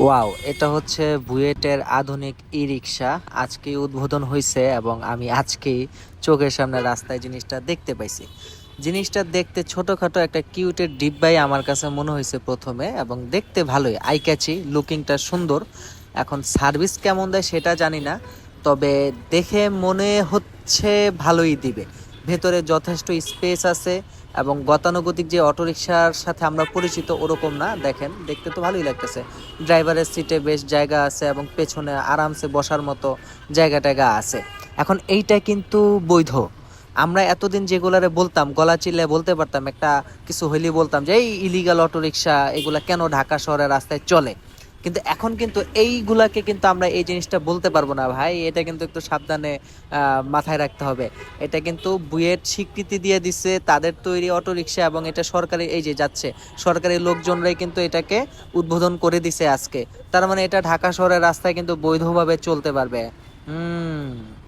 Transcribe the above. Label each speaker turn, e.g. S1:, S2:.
S1: Wow, এটা হচ্ছে বুয়েটের আধুনিক ই রিক্সা আজকে উদ্বোধন হয়েছে এবং আমি আজকেই চোখের সামনে রাস্তায় জিনিসটা দেখতে পাইছি। জিনিসটা দেখতে ছোটোখাটো একটা কিউটের ডিব্বাই আমার কাছে মনে হয়েছে প্রথমে এবং দেখতে ভালোই। আই ক্যাচি লুকিংটা সুন্দর। এখন সার্ভিস কেমন দেয় সেটা জানি না, তবে দেখে মনে হচ্ছে ভালোই দিবে। ভেতরে যথেষ্ট স্পেস আছে এবং গতানুগতিক যে অটোরিকশার সাথে আমরা পরিচিত ওরকম না, দেখেন, দেখতে তো ভালোই লাগতেছে। ড্রাইভারের সিটে বেশ জায়গা আছে এবং পেছনে আরামসে বসার মতো জায়গা টায়গা আছে। এখন এইটা কিন্তু বৈধ। আমরা এতদিন যেগুলারে বলতাম, গলা চিল্লে বলতে পারতাম, একটা কিছু হইলে বলতাম যে, এই ইলিগাল অটোরিকশা, এগুলা কেন ঢাকা শহরের রাস্তায় চলে? কিন্তু এখন কিন্তু এইগুলাকে কিন্তু আমরা এই জিনিসটা বলতে পারব না, ভাই। এটা কিন্তু একটু সাবধানে মাথায় রাখতে হবে। এটা কিন্তু বুয়েট স্বীকৃতি দিয়ে দিচ্ছে তাদের তৈরি অটোরিকশা এবং এটা সরকারি, এই যে যাচ্ছে, সরকারি লোকজনরাই কিন্তু এটাকে উদ্বোধন করে দিছে আজকে। তার মানে এটা ঢাকা শহরের রাস্তায় কিন্তু বৈধভাবে চলতে পারবে। হুম।